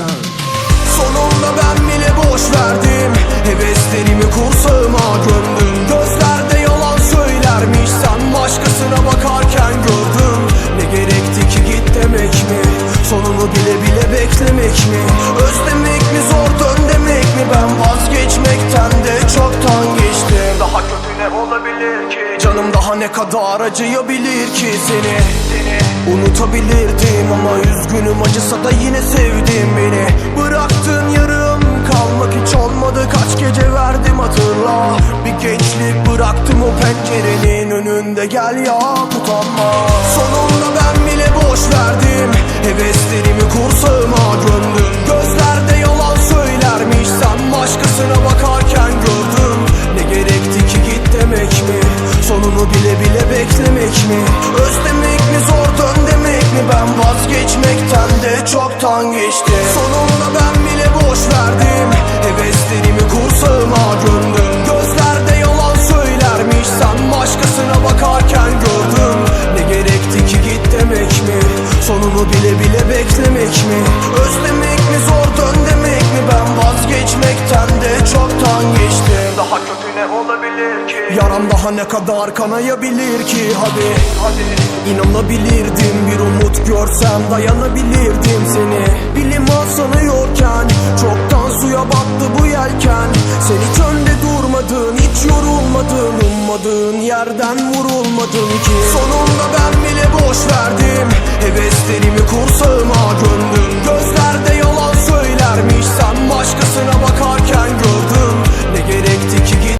sen Sonunda ben bile boş verdim. Heveslerimi kursağıma gömdüm. Gözlerde yalan söylermiş. Sen başkasına bakarken gördüm. Ne gerekti ki git demek mi? Sonunu bile bile beklemek mi? Kadar acıyabilir ki seni? Unutabilirdim ama üzgünüm acısa da yine sevdin beni. Bıraktın yarım kalmak hiç olmadı kaç gece verdim hatırla. Bir gençlik bıraktım o pencerenin önünde gel ya utanma. Sonunda beklemek mi? Özlemek mi zor dön demek mi? Ben vazgeçmekten de çoktan geçtim Sonunda ben bile boş verdim. Heveslerimi kursağıma gömdüm. Gözlerde yalan söylermiş Sen başkasına bakarken gördüm. Ne gerekti ki git demek mi? Sonunu bile bile beklemek mi? Özlemek mi zor dön demek mi? Ben vazgeçmekten de çoktan geçtim Daha kötü ne olabilir Yaram daha ne kadar kanayabilir ki? Hadi hadi. İnanabilirdim bir umut görsem dayanabilirdim seni. Bilim sanıyorken çoktan suya battı bu yelken. Sen hiç önde durmadın hiç yorulmadın. Ummadığın yerden vurulmadın ki. Sonunda ben bile boş verdim Heveslerimi kursağıma gömdüm